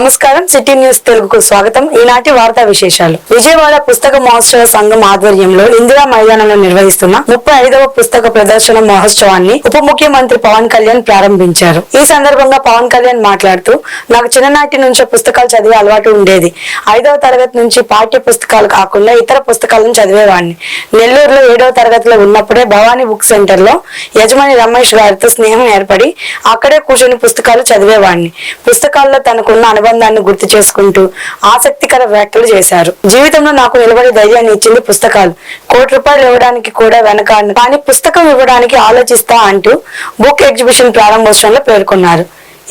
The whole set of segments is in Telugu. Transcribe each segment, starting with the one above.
നമസ്കാരം నమస్కారం. సిటీ న్యూస్ తెలుగుకు స్వాగతం. ఈనాటి వార్తా విశేషాలు. విజయవాడ పుస్తక మహోత్సవ సంఘం ఆధ్వర్యంలో ఇందిరా మైదానంలో నిర్వహిస్తున్న ముప్పై ఐదవ పుస్తక ప్రదర్శన మహోత్సవాన్ని ఉప ముఖ్యమంత్రి పవన్ కళ్యాణ్ ప్రారంభించారు. ఈ సందర్భంగా పవన్ కళ్యాణ్ మాట్లాడుతూ నాకు చిన్ననాటి నుంచే పుస్తకాలు చదివే అలవాటు ఉండేది. ఐదవ తరగతి నుంచి పాఠ్య పుస్తకాలు కాకుండా ఇతర పుస్తకాలను చదివేవాడిని. నెల్లూరులో ఏడవ తరగతిలో ఉన్నప్పుడే భవానీ బుక్ సెంటర్లో యజమాని రమేష్ గారితో స్నేహం ఏర్పడి అక్కడే కూర్చొని పుస్తకాలు చదివేవాడిని. పుస్తకాల్లో తనకున్న అనుబంధాన్ని గుర్తు చేసుకుంటూ ఆసక్తికర వ్యాఖ్యలు చేశారు. జీవితంలో నాకు నిలబడి ధైర్యాన్ని ఇచ్చింది పుస్తకాలు. కోటి రూపాయలు ఇవ్వడానికి కూడా వెనకాడను కానీ పుస్తకం ఇవ్వడానికి ఆలోచిస్తా అంటూ బుక్ ఎగ్జిబిషన్ ప్రారంభోత్సవంలో పేర్కొన్నారు.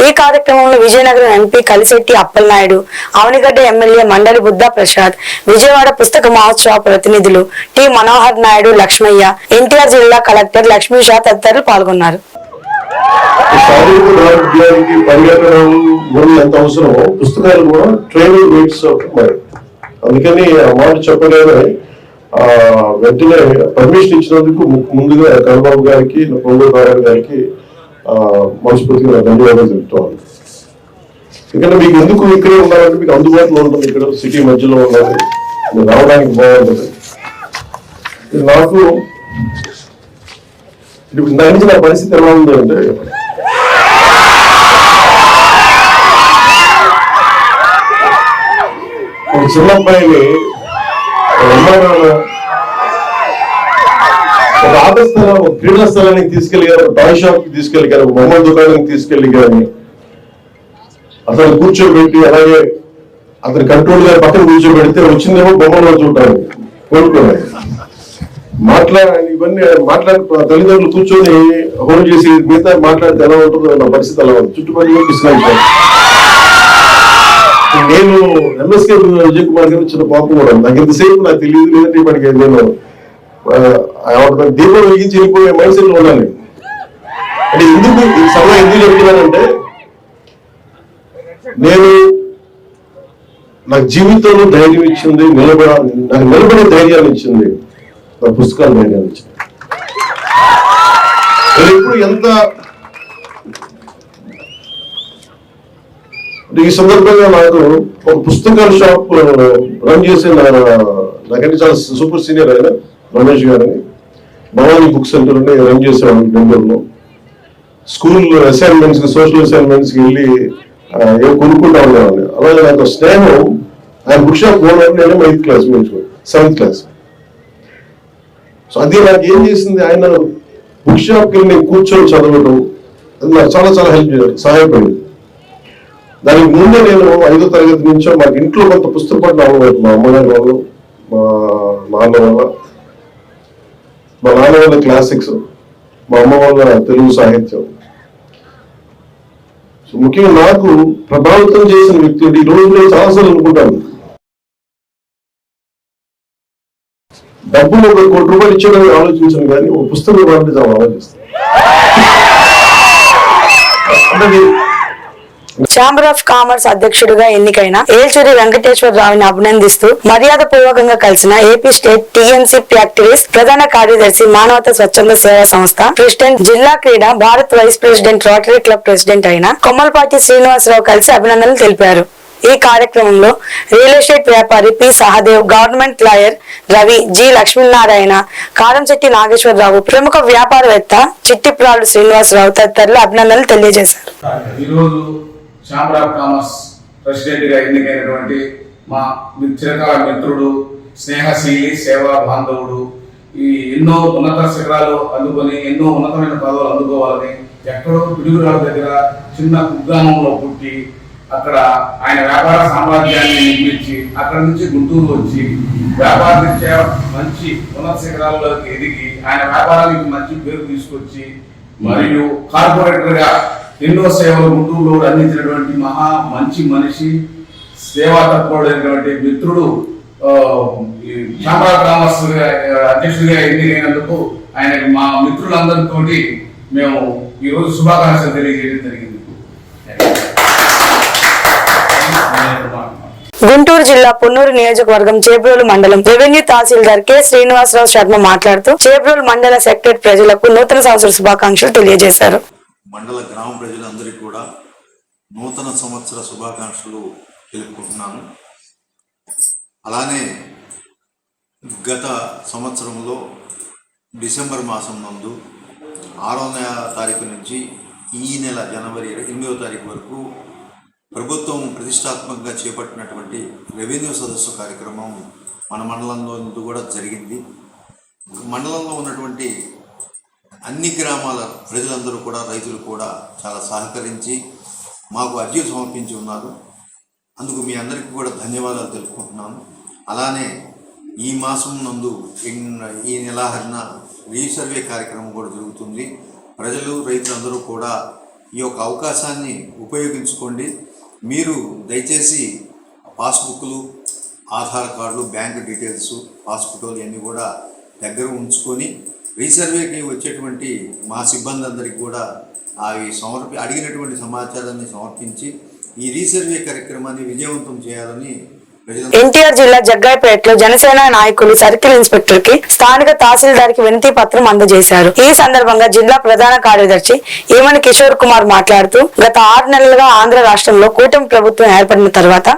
ఈ కార్యక్రమంలో విజయనగరం ఎంపీ కలిశెట్టి అప్పలనాయుడు అవనిగడ్డ ఎమ్మెల్యే మండలి బుద్దా ప్రసాద్ విజయవాడ పుస్తక మహోత్సవ ప్రతినిధులు టి మనోహర్ నాయుడు లక్ష్మయ్య ఎన్టీఆర్ జిల్లా కలెక్టర్ లక్ష్మీషా తదితరులు పాల్గొన్నారు. ఈ శారీరక ఆరోగ్యానికి పరిగెత్తడం ఎంత అవసరమో పుస్తకాలు కూడా ట్రైనింగ్ రేట్స్ మరి. అందుకని ఆ మాట చెప్పలేదని ఆ వెంటనే పర్మిషన్ ఇచ్చినందుకు ముందుగా కన్నబాబు గారికి పొంగూరు నారాయణ గారికి మనస్ఫూర్తిగా ధన్యవాదాలు చెప్తాను ఇక్కడ మీకు ఎందుకు ఇక్కడే ఉన్నారంటే మీకు అందుబాటులో ఉంటుంది ఇక్కడ సిటీ మధ్యలో ఉన్నది రావడానికి బాగుంటుంది. నాకు ఇప్పుడు దాని నుంచి నా పరిస్థితి ఎలా ఉంది అంటే ఒక చిన్న అబ్బాయిని ఒక ఆట స్థలం ఒక క్రీడా స్థలానికి తీసుకెళ్ళారు ఒక టాయ్ షాప్కి తీసుకెళ్ళారు ఒక బొమ్మల దుకాణానికి తీసుకెళ్ళి కానీ అతను కూర్చోబెట్టి అలాగే అతని కంట్రోల్ గారి పక్కన కూర్చోబెడితే వచ్చిందేమో బొమ్మలో చూడటానికి కోరుకోలేదు మాట్లాడాలి ఇవన్నీ మాట్లాడి తల్లిదండ్రులు కూర్చొని హోల్డ్ చేసి మిగతా మాట్లాడితే ఎలా ఉంటుందో నా పరిస్థితి అలా ఉంది. చుట్టుపక్కల పిసినాయి నేను ఎంఎస్కే విజయ్ కుమార్ గారు చిన్న పాపం కూడా నాకు ఇంతసేపు నాకు తెలియదు లేదంటే ఇప్పటికి నేను దీపం వెలిగించి వెళ్ళిపోయే మైండ్ సెట్ ఉన్నాను అంటే ఎందుకు ఈ సభ ఎందుకు చెప్తున్నానంటే నేను నాకు జీవితంలో ధైర్యం ఇచ్చింది నిలబడ నాకు నిలబడే ధైర్యాన్ని ఇచ్చింది. నా పుస్తకాలు నేను ఇచ్చింది నేను ఎప్పుడు ఎంత ఈ సందర్భంగా నాకు ఒక పుస్తకాల షాప్ రన్ చేసే నా నాకంటే చాలా సూపర్ సీనియర్ ఆయన రమేష్ గారని భవానీ బుక్ సెంటర్ రన్ చేసేవాడు బెంగళూరులో స్కూల్ అసైన్మెంట్స్ సోషల్ అసైన్మెంట్స్కి వెళ్ళి ఏం కొనుక్కుంటా ఉండేవాడిని. అలాగే నాకు స్నేహం ఆయన బుక్ షాప్ ఓనర్ నేను ఎయిత్ క్లాస్ నుంచి సెవెంత్ క్లాస్. సో అది నాకు ఏం చేసింది? ఆయన బుక్ షాప్కి వెళ్ళి కూర్చొని చదవడం అది నాకు చాలా చాలా హెల్ప్ సహాయపడింది. దానికి ముందే నేను ఐదో తరగతి నుంచో మాకు ఇంట్లో కొంత పుస్తక పట్ల అవ్వలేదు. మా అమ్మగారి వాళ్ళు మా నాన్న వల్ల మా నాన్న వల్ల క్లాసిక్స్ మా అమ్మ వల్ల తెలుగు సాహిత్యం. సో ముఖ్యంగా నాకు ప్రభావితం చేసిన వ్యక్తి ఈ రోజు చాలాసార్లు అనుకుంటాను. డబ్బులు ఒక కోటి రూపాయలు ఇచ్చేయడానికి ఆలోచించను కానీ ఒక పుస్తకం ఇవ్వాలంటే చాలా ఆలోచిస్తాను. ఛాంబర్ ఆఫ్ కామర్స్ అధ్యక్షుడిగా ఎన్నికైన ఏల్చూరి వెంకటేశ్వరరావుని అభినందిస్తూ మర్యాద పూర్వకంగా కలిసిన ఏపీ స్టేట్ టీఎంసీ యాక్టివిస్ట్ ప్రధాన కార్యదర్శి మానవత స్వచ్ఛంద సేవా సంస్థ ప్రెసిడెంట్ జిల్లా క్రీడా Bharat vice president rotary club president అయిన కొమ్మలపాటి శ్రీనివాసరావు కలిసి అభినందనలు తెలిపారు. ఈ కార్యక్రమంలో రియల్ ఎస్టేట్ వ్యాపారి P Sahadev government lawyer Ravi G Lakshminarayana Karamsetti Nageswararao ప్రముఖ వ్యాపారవేత్త చిట్టిప్రాడు శ్రీనివాసరావు తదితరులు అభినందనలు తెలియజేశారు. ఈరోజు ఛాంబర్ ఆఫ్ కామర్స్ ప్రెసిడెంట్ ఎన్నికైనటువంటి మా చిరకాల మిత్రుడు స్నేహశీలి సేవా బాంధవుడు ఈ ఎన్నో ఉన్నత శిఖరాలు అందుకొని ఎన్నో ఉన్నతమైన పదవులు అందుకోవాలని ఎక్కడో పిడుగురాల దగ్గర చిన్న కుగ్రామంలో పుట్టి అక్కడ ఆయన వ్యాపార సామ్రాజ్యాన్ని నిర్మించి అక్కడ నుంచి గుంటూరు వచ్చి వ్యాపార రీత్యా మంచి ఉన్నత శిఖరాల్లోకి ఎదిగి ఆయన వ్యాపారానికి మంచి పేరు తీసుకొచ్చి మరియు కార్పొరేటర్గా ఎన్నో సేవలు గుంటూరులో అందించినటువంటి మహా మంచి మనిషి సేవా తత్పరుడైనటువంటి మిత్రుడు ఈ చామరా కామర్స్ అధ్యక్షుడిగా ఎన్నికైనందుకు ఆయన మా మిత్రులందరితోటి మేము ఈ రోజు శుభాకాంక్షలు తెలియజేయడం జరిగింది. గుంటూరు జిల్లా పొన్నూరు నియోజకవర్గం చేబ్రోలు మండలం రెవెన్యూ తహసీల్దార్ కె శ్రీనివాసరావు శర్మ మాట్లాడుతూ చేబ్రోలు మండల సెక్రటరీ ప్రజలకు నూతన సంవత్సర శుభాకాంక్షలు తెలియజేశారు. మండల గ్రామ ప్రజలందరికీ కూడా నూతన సంవత్సర శుభాకాంక్షలు తెలుపుకుంటున్నాను. అలానే గత సంవత్సరంలో డిసెంబర్ మాసం నందు ఆరో నెల తారీఖు నుంచి ఈ నెల జనవరి ఎనిమిదో తారీఖు వరకు ప్రభుత్వం ప్రతిష్టాత్మకంగా చేపట్టినటువంటి రెవెన్యూ సదస్సు కార్యక్రమం మన మండలంలో కూడా జరిగింది. మండలంలో ఉన్నటువంటి అన్ని గ్రామాల ప్రజలందరూ కూడా రైతులు కూడా చాలా సహకరించి మాకు అర్జీలు సమర్పించి ఉన్నారు. అందుకు మీ అందరికీ కూడా ధన్యవాదాలు తెలుపుకుంటున్నాను. అలానే ఈ మాసం నందు ఈ నెలాఖరిన రీసర్వే కార్యక్రమం కూడా జరుగుతుంది. ప్రజలు రైతులందరూ కూడా ఈ యొక్క అవకాశాన్ని ఉపయోగించుకోండి. మీరు దయచేసి పాస్బుక్లు ఆధార్ కార్డులు బ్యాంక్ డీటెయిల్స్ పాస్ఫోటోలు ఇవన్నీ కూడా దగ్గర ఉంచుకొని రీసర్వేకి వచ్చేటువంటి మా సిబ్బంది అందరికీ కూడా అవి సమర్పి అడిగినటువంటి సమాచారాన్ని సమర్పించి ఈ రీసర్వే కార్యక్రమాన్ని విజయవంతం చేయాలని ఎన్టీఆర్ జిల్లా జగ్గాయపేటలో జనసేన నాయకులు సర్కిల్ ఇన్స్పెక్టర్కి స్థానిక తహసీల్దార్కి వినతి పత్రం అందజేశారు. ఈ సందర్భంగా జిల్లా ప్రధాన కార్యదర్శి ఈమని కిషోర్ కుమార్ మాట్లాడుతూ గత ఆరు నెలలుగా ఆంధ్ర రాష్ట్రంలో కూటమి ప్రభుత్వం ఏర్పడిన తర్వాత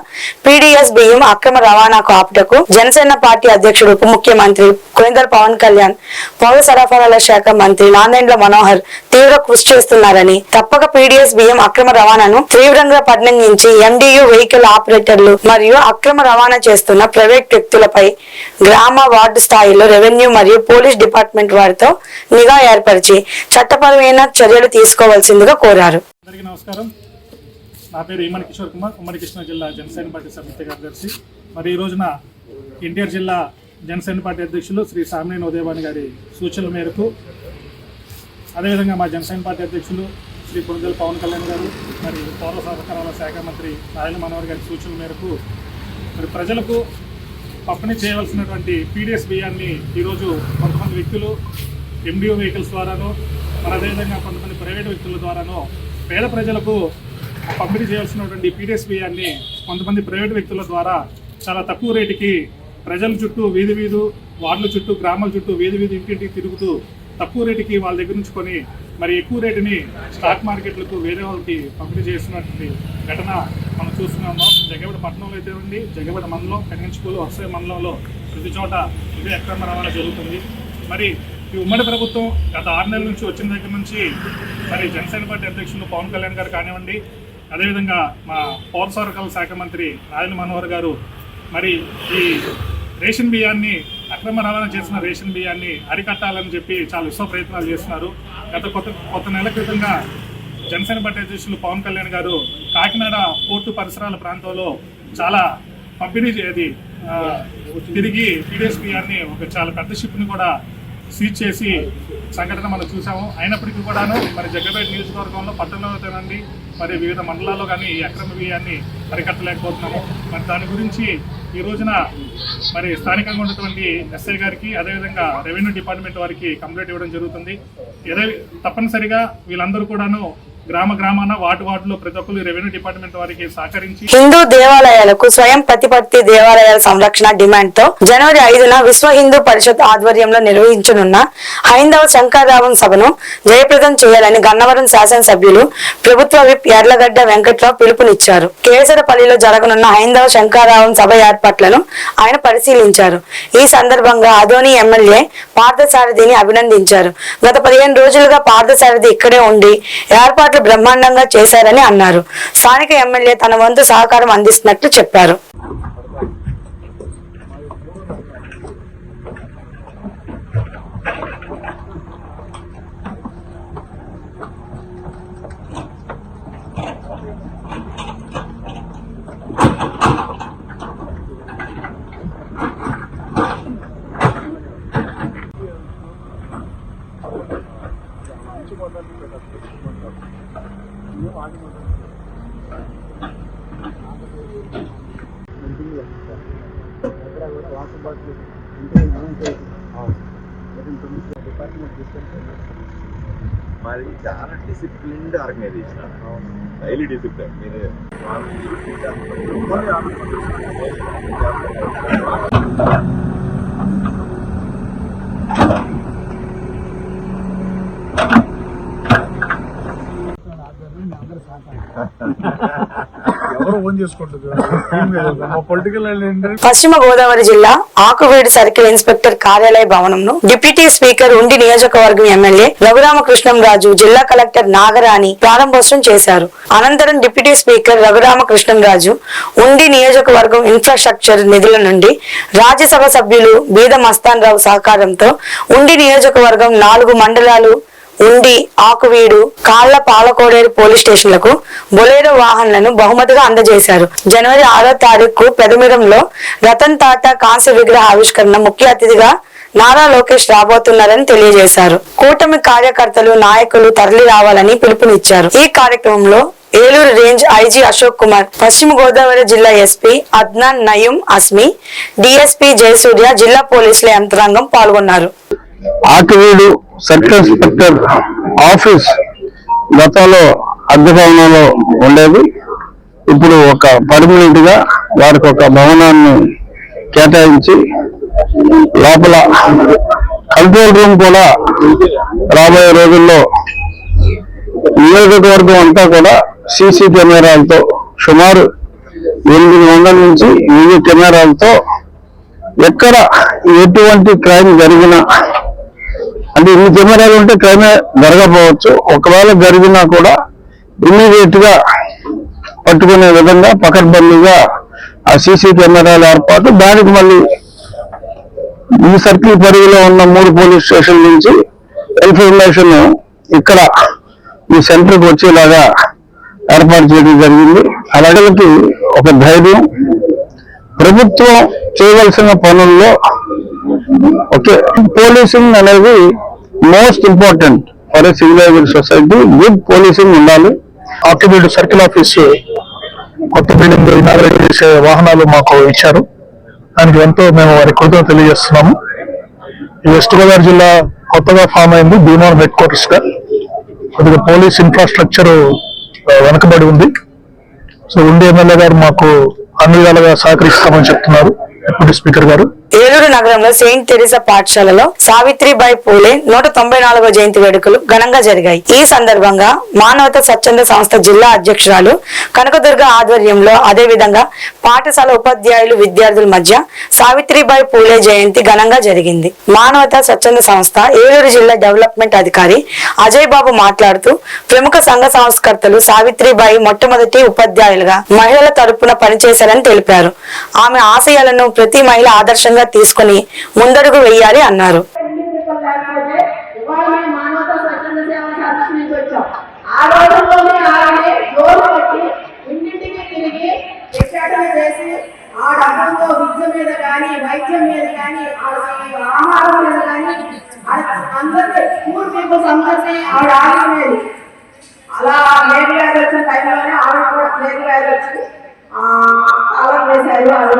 పీడీఎస్ బియ్యం అక్రమ రవాణాకు ఆపుటకు జనసేన పార్టీ అధ్యక్షుడు ఉప ముఖ్యమంత్రి కోయిందర్ పవన్ కళ్యాణ్ పౌర సరఫరాల శాఖ మంత్రి నాందేండ్ల మనోహర్ తీవ్ర కృషి చేస్తున్నారని తప్పక పీడీఎస్ బియ్యం అక్రమ రవాణాను తీవ్రంగా పరిణంగించి ఎండియు వెహికల్ ఆపరేటర్లు మరియు అక్రమ రవాణా చేస్తున్న ప్రైవేట్ వ్యక్తులపై గ్రామ వార్డు స్థాయిలో రెవెన్యూ మరియు పోలీస్ డిపార్ట్మెంట్ వారితో నిఘా ఏర్పరిచి చట్టపరమైన చర్యలు తీసుకోవాల్సిందిగా కోరారు. నమస్కారం. నా పేరు ఈమని కిషోర్ కుమార్ ఉమ్మడి కృష్ణా జిల్లా జనసేన పార్టీ సమితి కార్యదర్శి. మరి ఈ రోజున ఎన్టీఆర్ జిల్లా జనసేన పార్టీ అధ్యక్షులు శ్రీ సామినేని ఉదయవాణి గారి సూచనల మేరకు అదేవిధంగా మా జనసేన పార్టీ అధ్యక్షులు శ్రీ పురంజల్ పవన్ కళ్యాణ్ గారు మరి పౌర సహకారాల శాఖ మంత్రి రాయల మనోహర్ గారి సూచనల మేరకు మరి ప్రజలకు పంపిణీ చేయవలసినటువంటి పీడిఎస్ బియ్యాన్ని ఈరోజు కొంతమంది వ్యక్తులు ఎండిఓ వెహికల్స్ ద్వారానో మరి అదేవిధంగా కొంతమంది ప్రైవేట్ వ్యక్తుల ద్వారానో పేద ప్రజలకు పంపిణీ చేయాల్సినటువంటి పీడిఎస్ బియ్యాన్ని కొంతమంది ప్రైవేట్ వ్యక్తుల ద్వారా చాలా తక్కువ రేటుకి ప్రజల చుట్టూ వీధి వీధు వార్డుల చుట్టూ గ్రామాల చుట్టూ వీధి వీధి ఇంటింటికి తిరుగుతూ తక్కువ రేటుకి వాళ్ళ దగ్గర నుంచి కొని మరి ఎక్కువ రేటుని స్టాక్ మార్కెట్లకు వేరే వాళ్ళకి పంపిణీ చేస్తున్నటువంటి ఘటన మనం చూస్తున్నాము జగబడి పట్టణంలో అయితే ఉంది జగబడి మండలం కన్నించుకోలు వరుస మండలంలో ప్రతి చోట ఇదే అక్రమ రవాణా జరుగుతుంది. మరి ఈ ఉమ్మడి ప్రభుత్వం గత ఆరు నెలల నుంచి వచ్చిన దగ్గర నుంచి మరి జనసేన పార్టీ అధ్యక్షులు పవన్ కళ్యాణ్ గారు కానివ్వండి అదేవిధంగా మా పౌర సరఫరాల శాఖ మంత్రి రాజన్ మనోహర్ గారు మరి ఈ రేషన్ బియ్యాన్ని అక్రమ రవాణా చేసిన రేషన్ బియ్యాన్ని అరికట్టాలని చెప్పి చాలా విశ్వ ప్రయత్నాలు చేస్తున్నారు. గత కొత్త కొత్త నెల క్రితంగా జనసేన పార్టీ అధ్యక్షులు పవన్ కళ్యాణ్ గారు కాకినాడ పోర్టు పరిసరాల ప్రాంతంలో చాలా పంపిణీ అది తిరిగి టీడీఎస్ బియ్యాన్ని ఒక చాలా పెద్ద షిప్ని కూడా సీజ్ చేసి సంఘటన మనం చూసాము అయినప్పటికీ కూడాను మరి జగ్గపేట నియోజకవర్గంలో పట్టణంలో తినండి మరి వివిధ మండలాల్లో కానీ ఈ అక్రమ బియ్యాన్ని అరికట్టలేకపోతున్నాము. మరి దాని గురించి ఈ రోజున మరి స్థానికంగా ఉన్నటువంటి ఎస్ఐ గారికి అదేవిధంగా రెవెన్యూ డిపార్ట్మెంట్ వారికి కంప్లైంట్ ఇవ్వడం జరుగుతుంది. ఏదో తప్పనిసరిగా వీళ్ళందరూ కూడాను గ్రామ గ్రామాన వాటి వాటిలో ప్రతి ఒక్కరు రెవెన్యూ డిపార్ట్మెంట్ వారికి సహకరించి హిందూ దేవాలయాలకు స్వయం ప్రతిపత్తి దేవాలయాల సంరక్షణ డిమాండ్తో జనవరి ఐదున విశ్వ హిందూ పరిషత్ ఆధ్వర్యంలో నిర్వహించనున్న హైందవ శంకరరావం సభను జయప్రదం చేయాలని గన్నవరం శాసనసభ్యులు ప్రభుత్వ విప్ ఎర్లగడ్డ వెంకట్రావు పిలుపునిచ్చారు. కేసరపల్లిలో జరగనున్న హైందవ శంకరరావం సభ ఏర్పాట్లను ఆయన పరిశీలించారు. ఈ సందర్భంగా అదోని ఎమ్మెల్యే పార్థసారథిని అభినందించారు. గత పదిహేను రోజులుగా పార్థసారథి ఇక్కడే ఉండి ఏర్పాట్లు బ్రహ్మాండంగా చేశారని అన్నారు. స్థానిక ఎమ్మెల్యే తన వంతు సహకారం అందిస్తున్నట్లు చెప్పారు. డిసిప్లిన్డ్ ఆర్గనైజేషన్ హైలీ డిసిప్లిన్ మీరు ఓన్ చేసుకుంటుంది మా పొలిటికల్ ఏంటంటే పశ్చిమ గోదావరి జిల్లా ఆకువేడి సర్కిల్ ఇన్స్పెక్టర్ కార్యాలయ భవనంను డిప్యూటీ స్పీకర్ ఉండి నియోజకవర్గం ఎమ్మెల్యే రఘురామకృష్ణంరాజు జిల్లా కలెక్టర్ నాగరాణి ప్రారంభోత్సవం చేశారు. అనంతరం డిప్యూటీ స్పీకర్ రఘురామకృష్ణంరాజు ఉండి నియోజకవర్గం ఇన్ఫ్రాస్ట్రక్చర్ నిధుల నుండి రాజ్యసభ సభ్యులు బీద మస్తాన్ రావు సహకారంతో ఉండి నియోజకవర్గం నాలుగు మండలాలు ఉండి ఆకువీడు కాళ్ళ పాలకోడేరు పోలీస్ స్టేషన్లకు బొలేరో వాహనాలను బహుమతిగా అందజేశారు. జనవరి ఆరో తారీఖు పెదమిరంలో రతన్ టాటా కాంస్య విగ్రహ ఆవిష్కరణ ముఖ్య అతిథిగా నారా లోకేష్ రాబోతున్నారని తెలియజేశారు. కూటమి కార్యకర్తలు నాయకులు తరలి రావాలని పిలుపునిచ్చారు. ఈ కార్యక్రమంలో ఏలూరు రేంజ్ ఐజీ అశోక్ కుమార్ పశ్చిమ గోదావరి జిల్లా ఎస్పీ అద్నాన్ నయీం అస్మి డిఎస్పీ జయసూర్య జిల్లా పోలీసుల యంత్రాంగం పాల్గొన్నారు. ఆకువీడు సర్కిల్ ఇన్స్పెక్టర్ ఆఫీస్ గతంలో అద్దె భవనంలో ఉండేది. ఇప్పుడు ఒక పర్మనెంట్గా వారికి ఒక భవనాన్ని కేటాయించి లోపల కంట్రోల్ రూమ్ కూడా రాబోయే రోజుల్లో నియోజకవర్గం అంతా కూడా సీసీ కెమెరాలతో సుమారు ఎనిమిది వందల నుంచి వెయ్యి కెమెరాలతో ఎక్కడ ఎటువంటి క్రైమ్ జరిగినా అంటే ఇన్ని కెమెరాలు ఉంటే క్రైమే జరగకపోవచ్చు. ఒకవేళ జరిగినా కూడా ఇమీడియట్గా పట్టుకునే విధంగా పకడ్బందీగా ఆ సీసీ కెమెరాల ఏర్పాటు దానికి మళ్ళీ ఈ సర్కిల్ పరిధిలో ఉన్న మూడు పోలీస్ స్టేషన్ నుంచి ఇన్ఫర్మేషన్ ఇక్కడ ఈ సెంటర్కి వచ్చేలాగా ఏర్పాటు చేయడం జరిగింది. అలాగలకి ఒక ధైర్యం. ప్రభుత్వం చేయవలసిన పనుల్లో ఓకే పోలీసింగ్ అనేది most important for a civilized society good policing ఉండాలి. ఆక్టివేట్ సర్కిల్ ఆఫీస్ కొత్త బిల్డింగ్ ఇనాగ్రేట్ చేసే వాహనాలు మాకు ఇచ్చారు. దానికి ఎంతో మేము వారి కృతజ్ఞత తెలియజేస్తున్నాము. ఈ వెస్ట్ గోదావరి జిల్లా కొత్తగా ఫామ్ అయింది భీమవరం హెడ్ క్వార్టర్స్గా కొద్దిగా పోలీస్ ఇన్ఫ్రాస్ట్రక్చర్ వెనకబడి ఉంది. సో ఉండి ఎమ్మెల్యే గారు మాకు అన్ని విధాలుగా సహకరిస్తామని చెప్తున్నారు. డిప్యూటీ స్పీకర్ గారు. ఏలూరు నగరంలో సెయింట్ తెరిసా పాఠశాలలో సావిత్రిబాయి పూలే నూట తొంభై నాలుగో జయంతి వేడుకలు ఘనంగా జరిగాయి. ఈ సందర్భంగా మానవత స్వచ్ఛంద సంస్థ జిల్లా అధ్యక్షురాలు కనకదుర్గ ఆధ్వర్యంలో అదేవిధంగా పాఠశాల ఉపాధ్యాయులు విద్యార్థుల మధ్య సావిత్రిబాయి పూలే జయంతి ఘనంగా జరిగింది. మానవత స్వచ్ఛంద సంస్థ ఏలూరు జిల్లా డెవలప్మెంట్ అధికారి అజయ్ బాబు మాట్లాడుతూ ప్రముఖ సంఘ సంస్కర్తలు సావిత్రిబాయి మొట్టమొదటి ఉపాధ్యాయులుగా మహిళల తరపున పనిచేశారని తెలిపారు. ఆమె ఆశయాలను ప్రతి మహిళ ఆదర్శంగా తీసుకుని ముందడుగు వేయాలి అన్నారు. లేకపోతే ఇవాళ ఆ రోజుల్లోనే తిరిగి విద్య మీద కానీ వైద్యం మీద కానీ ఆహారం మీద కానీ అందరికీ పూర్ పీపుల్స్ అందరినీ ఆవిడ అలా మేలు వ్యాధి వచ్చిన టైంలోనే ఆవిడ కూడా వ్యాధి వచ్చి ఆ, వేశారు ఆవిడ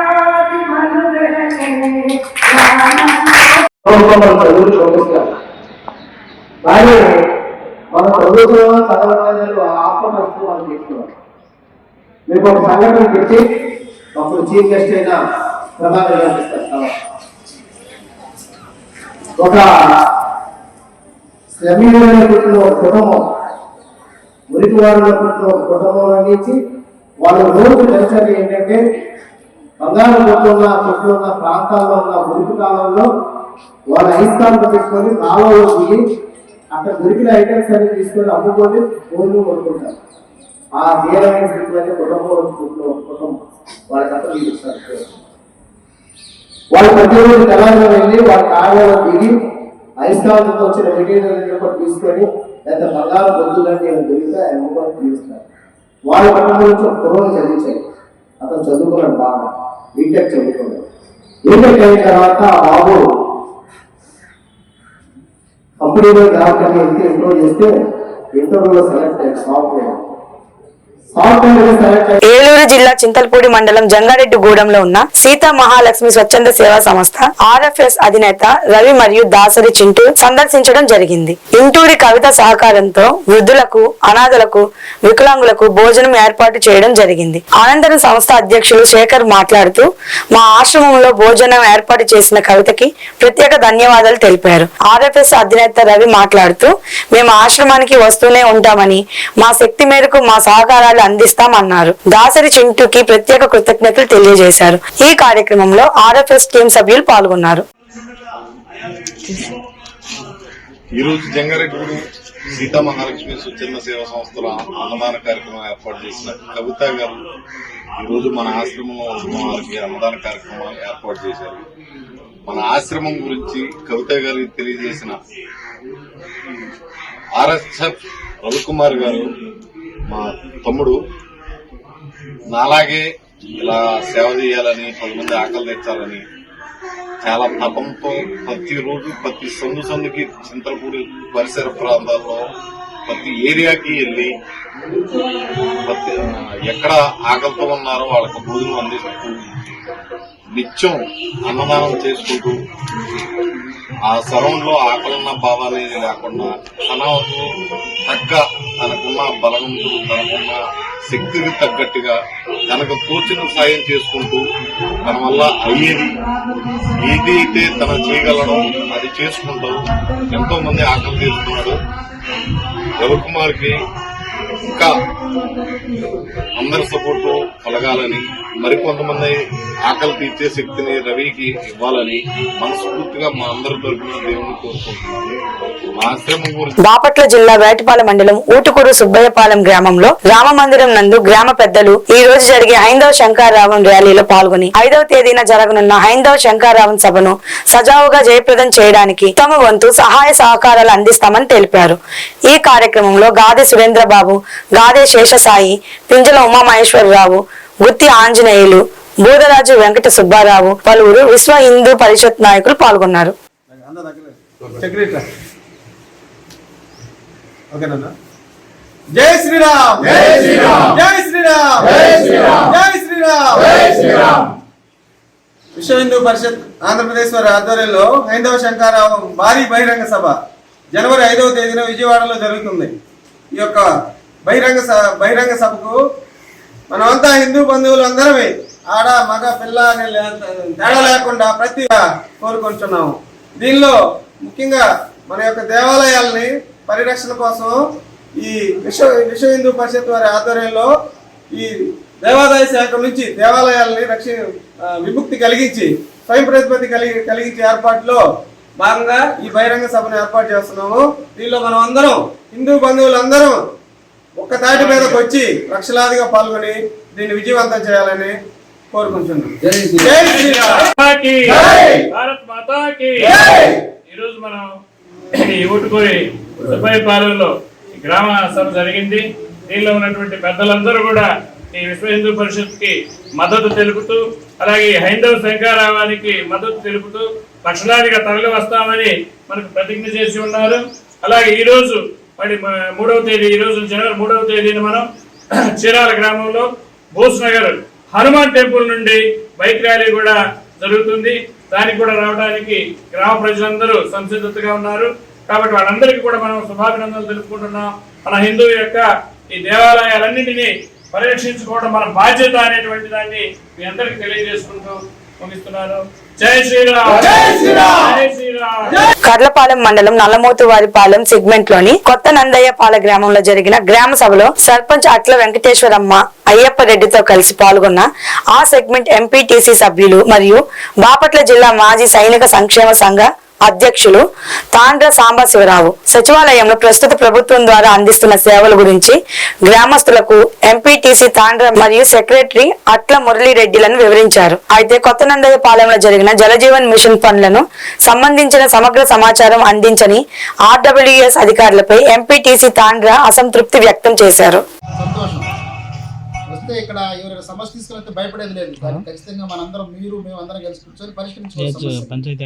మనుగడకే కానీ మన చదువుకున్న చదవలేదు ఆత్మహత్య మనం చేస్తున్నాం మీకు ఒక సంఘటన పెట్టి అప్పుడు చీఫ్ గెస్ట్ అయిన ప్రధాని కనిపిస్తారు ఒక శ్రమీయులైన పుట్టిన ఒక కుటుంబం మురికి వారిలో పుట్టిన ఒక కుటుంబం అందించి వాళ్ళ రోజు కల్చర్ ఏంటంటే బంగారు కొట్లు ఉన్న ఉన్న ప్రాంతాల్లో ఉన్న మురికి కాలంలో వాళ్ళ ఐస్తాంతో పెట్టుకొని కాలంలో దిగి అక్కడ దొరికిన ఐటమ్స్ అన్ని తీసుకొని అమ్ముకొని ఫోన్లు కొనుక్కుంటారు. ఆ తీరమైన స్థితిలోనే కుటుంబం కుటుంబం వాళ్ళకంతా తీరుస్తారు వాళ్ళు ప్రతిరోజు తెలంగాణ వెళ్ళి వాళ్ళ కాలంలో దిగి ఐస్తాంతో వచ్చిన మెటీరియల్ కూడా తీసుకొని లేదా బంగారు బొద్దులన్నీ దొరికితే అమ్ముకొని తీరుస్తారు. వాళ్ళ కుటుంబం నుంచి ఒక కుర్రోని చదివించాయి అతను చదువుకున్నాడు బాగా. బీటెక్ చదువుకున్నాడు బీటెక్ అయిన తర్వాత ఆ బాబు కంపెనీలో జాబ్ కానీ ఇంటర్వ్యూ చేస్తే ఇంటర్వ్యూలో సెలెక్ట్ అయ్యాడు సాఫ్ట్వేర్ సాఫ్ట్వేర్ సెలెక్ట్ ఏలూరు జిల్లా చింతలపూడి మండలం జంగారెడ్డిగూడెంలో ఉన్న సీతా మహాలక్ష్మి స్వచ్ఛంద సేవా సంస్థ ఆర్ఎఫ్ఎస్ అధినేత రవి మరియు దాసరి చింటూ సందర్శించడం జరిగింది. ఇంటూరి కవిత సహకారంతో వృద్ధులకు అనాథలకు వికలాంగులకు భోజనం ఏర్పాటు చేయడం జరిగింది. అనంతరం సంస్థ అధ్యక్షులు శేఖర్ మాట్లాడుతూ మా ఆశ్రమంలో భోజనం ఏర్పాటు చేసిన కవితకి ప్రత్యేక ధన్యవాదాలు తెలిపారు. ఆర్ఎఫ్ఎస్ అధినేత రవి మాట్లాడుతూ మేము ఆశ్రమానికి వస్తూనే ఉంటామని మా శక్తి మేరకు మా సహకారాలు అందిస్తామన్నారు. దాసరి చింటూకి ప్రత్యేక కృతజ్ఞతలు తెలియజేశారు. ఈ కార్యక్రమంలో ఆర్ఎఫ్ఎస్ టీం సభ్యులు పాల్గొన్నారు. ఈరోజు జంగారెడ్డి సీతా మహాలక్ష్మి స్వచ్ఛంద సేవా సంస్థల అన్నదాన కార్యక్రమం ఏర్పాటు చేసిన కవిత గారు ఈరోజు మన ఆశ్రమంలో ఉన్న వారికి అన్నదాన కార్యక్రమం ఏర్పాటు చేశారు. మన ఆశ్రమం గురించి కవిత గారికి తెలియజేసిన ఆర్ఎస్ఎఫ్ రవికుమార్ గారు మా తమ్ముడు నాలాగే ఇలా సేవ చేయాలని పది మంది ఆకలి తెచ్చాలని చాలా తపంతో ప్రతిరోజు ప్రతి సందు సందుకి చింతలపూడి పరిసర ప్రాంతాల్లో ప్రతి ఏరియాకి వెళ్ళి ప్రతి ఎక్కడ ఆకలితో ఉన్నారో వాళ్ళకి భోజనం అందిస్తూ నిత్యం అన్నదానం చేసుకుంటూ ఆ సరౌండ్లో ఆకలిన్న బాధ అనేది లేకుండా తన తగ్గ తనకు బలవంతు తనకున్న శక్తికి తగ్గట్టుగా తనకు తోచిన సాయం చేసుకుంటూ తన వల్ల అయ్యేది ఏదైతే తన చేయగలడో అది చేసుకుంటూ ఎంతో మంది ఆకలి తీరుతున్నాడు రవికుమార్కి ఇంకా అందరి సపోర్ట్ కలగాలని మరికొంతమంది ఆకలి తీర్చే శక్తిని రవికి ఇవ్వాలని మనస్ఫూర్తిగా మా అందరి తరఫున దేవుని కోరుకుంటున్నాను. బాపట్ల జిల్లా వేటపాలెం మండలం ఊటుకూరు సుబ్బయ్యపాలెం గ్రామంలో రామ మందిరం నందు గ్రామ పెద్దలు ఈ రోజు జరిగే హైందవ శంకరరావం ర్యాలీలో పాల్గొని ఐదవ తేదీన జరగనున్న హైందవ శంకారావం సభను సజావుగా జయప్రదం చేయడానికి తమ వంతు సహాయ సహకారాలు అందిస్తామని తెలిపారు. ఈ కార్యక్రమంలో గాదె సురేంద్రబాబు గాదే శేషసాయి పింజల ఉమామహేశ్వరరావు గుత్తి ఆంజనేయులు బూదరాజు వెంకట సుబ్బారావు పలువురు విశ్వ హిందూ పరిషత్ నాయకులు పాల్గొన్నారు. జై శ్రీరామ్ జై శ్రీరామ్ జై శ్రీరామ్ జై శ్రీరామ్ జై శ్రీరామ్ జై శ్రీరామ్ విశ్వ హిందూ పరిషత్ ఆంధ్రప్రదేశ్ వారి ఆధ్వర్యంలో హైందవ శంకారావం భారీ బహిరంగ సభ జనవరి ఐదవ తేదీన విజయవాడలో జరుగుతుంది. ఈ యొక్క బహిరంగ స- బహిరంగ సభకు మనమంతా హిందూ బంధువులు అందరమే ఆడ మగ పిల్ల అనే తేడా లేకుండా ప్రతి కోరుకుంటున్నాము. దీనిలో ముఖ్యంగా మన యొక్క దేవాలయాల్ని పరిరక్షణ కోసం ఈ విశ్వ విశ్వ హిందూ పరిషత్ వారి ఆధ్వర్యంలో ఈ దేవాదాయ శాఖ నుంచి దేవాలయాల్ని రక్ష విముక్తి కలిగించి స్వయం ప్రతిపత్తి కలిగి కలిగించే ఏర్పాటులో భాగంగా ఈ బహిరంగ సభను ఏర్పాటు చేస్తున్నాము. దీనిలో మనం అందరం హిందూ బంధువులందరం ఒక్క తాటి మీదకి వచ్చి లక్షలాదిగా పాల్గొని దీన్ని విజయవంతం చేయాలని కోరుకుంటున్నాం జై శ్రీరామ్ మాతాకి. జై! భారత్ మాతాకి. జై! ఈరోజు మనం గ్రామ సభ జరిగింది. దీనిలో ఉన్నటువంటి పెద్దలందరూ కూడా ఈ విశ్వ హిందూ పరిషత్కి మద్దతు తెలుపుతూ అలాగే ఈ హైందవ శంకారావానికి మద్దతు తెలుపుతూ లక్షలాదిగా తరలి వస్తామని మనకు ప్రతిజ్ఞ చేసి ఉన్నారు. అలాగే ఈ రోజు మరి మూడవ తేదీ ఈ జనవరి మూడవ తేదీన మనం చీరాల గ్రామంలో భూస్నగర్ హనుమాన్ టెంపుల్ నుండి బైక్ ర్యాలీ కూడా జరుగుతుంది. దానికి కూడా రావడానికి గ్రామ ప్రజలందరూ సంసిద్ధతగా ఉన్నారు. కాబట్టి వాళ్ళందరికీ కూడా మనం శుభాభినందనలు తెలుపుకుంటున్నాం. మన హిందూ యొక్క ఈ దేవాలయాలన్నింటినీ పరిరక్షించుకోవడం మన బాధ్యత అనేటువంటి దాన్ని మీ అందరికీ తెలియజేసుకుంటూ కర్లపాలెం మండలం నల్లమోతువారిపాలెం సెగ్మెంట్లోని కొత్త నందయ్యపాల గ్రామంలో జరిగిన గ్రామ సభలో సర్పంచ్ అట్ల వెంకటేశ్వరమ్మ అయ్యప్ప రెడ్డితో కలిసి పాల్గొన్న ఆ సెగ్మెంట్ ఎంపీటీసీ సభ్యులు మరియు బాపట్ల జిల్లా మాజీ సైనిక సంక్షేమ సంఘ అధ్యక్షులు తాండ్ర సాంబశివరావు సచివాలయంలో ప్రస్తుత ప్రభుత్వం ద్వారా అందిస్తున్న సేవల గురించి గ్రామస్తులకు ఎంపీటీసీ తాండ్ర మరియు సెక్రటరీ అట్ల మురళీరెడ్డిలను వివరించారు. అయితే కొత్త నందయ్యపాలెంలో జరిగిన జలజీవన్ మిషన్ పనులను సంబంధించిన సమగ్ర సమాచారం అందించని ఆర్డబ్ల్యూఎస్ అధికారులపై ఎంపీటీసీ తాండ్ర అసంతృప్తి వ్యక్తం చేశారు. ఇక్కడ ఎవరైనా సమస్య తీసుకుని భయపడేది లేదు. ఖచ్చితంగా మనందరం మీరు మేము అందరం కలిసి కూర్చొని పరిష్కరించుకోవచ్చు పంచాయతీ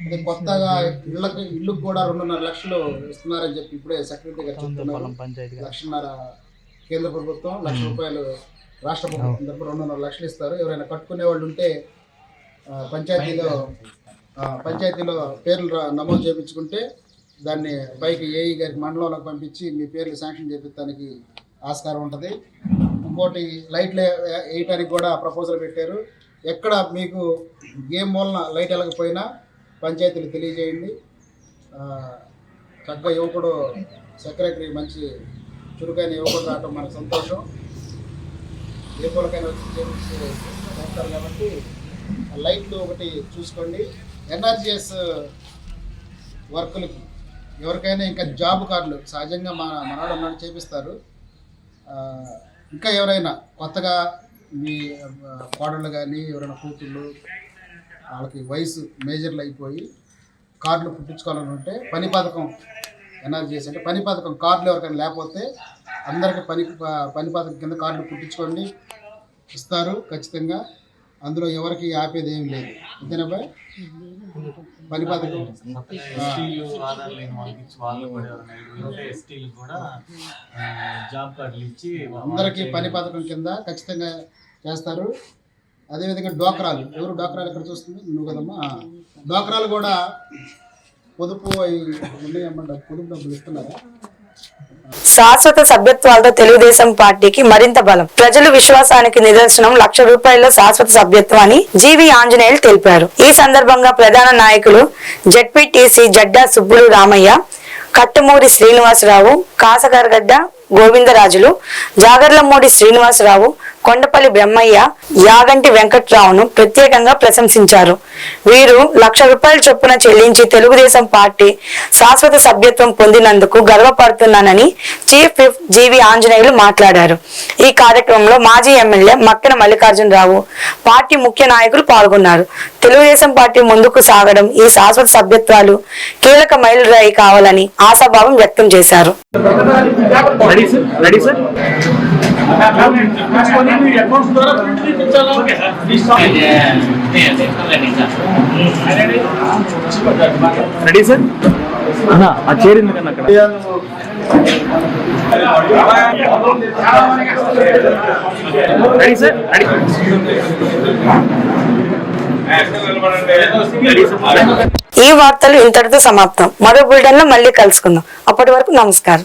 ఇప్పుడు కొత్తగా ఇళ్ళకి ఇళ్ళకి కూడా రెండున్నర లక్షలు ఇస్తున్నారని చెప్పి ఇప్పుడే సెక్రటరీ గారు చెప్తున్నారు. లక్షన్నర కేంద్ర ప్రభుత్వం లక్ష రూపాయలు రాష్ట్ర ప్రభుత్వం తరపు రెండున్నర లక్షలు ఇస్తారు. ఎవరైనా కట్టుకునే వాళ్ళు ఉంటే పంచాయతీలో పంచాయతీలో పేర్లు నమోదు చేయించుకుంటే దాన్ని పైకి ఏఈ గారికి మండలంలోకి పంపించి మీ పేర్లు శాంక్షన్ చేపించడానికి ఆస్కారం ఉంటుంది. ఇంకోటి లైట్లు వేయటానికి కూడా ప్రపోజల్ పెట్టారు. ఎక్కడ మీకు ఏ మూలన లైట్ వెళ్ళకపోయినా పంచాయతీలు తెలియజేయండి. చక్కగా యువకుడు సెక్రటరీ మంచి చురుకైన యువకుడు రావడం మనకు సంతోషం. ఏ పూలకైనా వచ్చి చేస్తారు కాబట్టి లైట్లు ఒకటి చూసుకోండి. ఎన్ఆర్జిఎస్ వర్కులకి ఎవరికైనా ఇంకా జాబ్ కార్డులు సహజంగా మన మనవాడు ఉన్నాడు చేపిస్తారు. ఇంకా ఎవరైనా కొత్తగా మీ కోడళ్ళు కానీ ఎవరైనా కూతుళ్ళు వాళ్ళకి వయసు మేజర్లు అయిపోయి కార్డులు పుట్టించుకోవాలని ఉంటే పని పథకం ఎన్ఆర్జీఎస్ అంటే పని పథకం కార్డులు ఎవరికైనా లేకపోతే అందరికి పని పని పథకం కింద కార్డులు పుట్టించుకోండి. ఇస్తారు ఖచ్చితంగా. అందులో ఎవరికి ఆపేది ఏం లేదు. అంతేనా పని పథకం ఆ. ఆధార్ లేని వాళ్ళకి ఇచ్చి వాళ్ళు కూడా ఎవరైనా ఐదుగురు ఉంటే ఎస్టీలకు కూడా ఆ, జాబ్ కార్డులు ఇచ్చి అందరికీ పని పథకం కింద ఖచ్చితంగా చేస్తారు. అదేవిధంగా డోక్రాలు ఎవరు డోక్రాలు ఎక్కడ చూస్తుంది? నువ్వు కదమ్మా. డోక్రాలు కూడా పొదుపు అయి ఉన్నాయమ్మా పొదుపు డబ్బులు ఇస్తున్నారా? శాశ్వత సభ్యత్వాలతో తెలుగుదేశం పార్టీకి మరింత బలం. ప్రజలు విశ్వాసానికి నిదర్శనం. లక్ష రూపాయల శాశ్వత సభ్యత్వం అని జీవి ఆంజనేయులు తెలిపారు. ఈ సందర్భంగా ప్రధాన నాయకులు జడ్పీటీసీ జడ్డా సుబ్బులు రామయ్య కట్టుమూరి శ్రీనివాసరావు కాసగారగడ్డ గోవిందరాజులు జాగర్లమూడి శ్రీనివాసరావు కొండపల్లి బ్రహ్మయ్య యాగంటి వెంకట్రావును ప్రత్యేకంగా ప్రశంసించారు. వీరు లక్ష రూపాయల చొప్పున చెల్లించి తెలుగుదేశం పార్టీ శాశ్వత సభ్యత్వం పొందినందుకు గర్వపడుతున్నానని చీఫ్ విప్ జీవి ఆంజనేయులు మాట్లాడారు. ఈ కార్యక్రమంలో మాజీ ఎమ్మెల్యే మక్కన మల్లికార్జునరావు పార్టీ ముఖ్య నాయకులు పాల్గొన్నారు. తెలుగుదేశం పార్టీ ముందుకు సాగడం ఈ శాశ్వత సభ్యత్వాలు కీలక మైలురాయి కావాలని ఆశాభావం వ్యక్తం చేశారు. రెడీ సార్ అన్నా ఆ చైర్ ఎందుకన్నా అక్కడ? రెడీ సార్ రెడీ ఈ వార్తలు ఇంతటితో సమాప్తం. మరో బులెటిన్లో మళ్ళీ కలుసుకుందాం. అప్పటి వరకు నమస్కారం.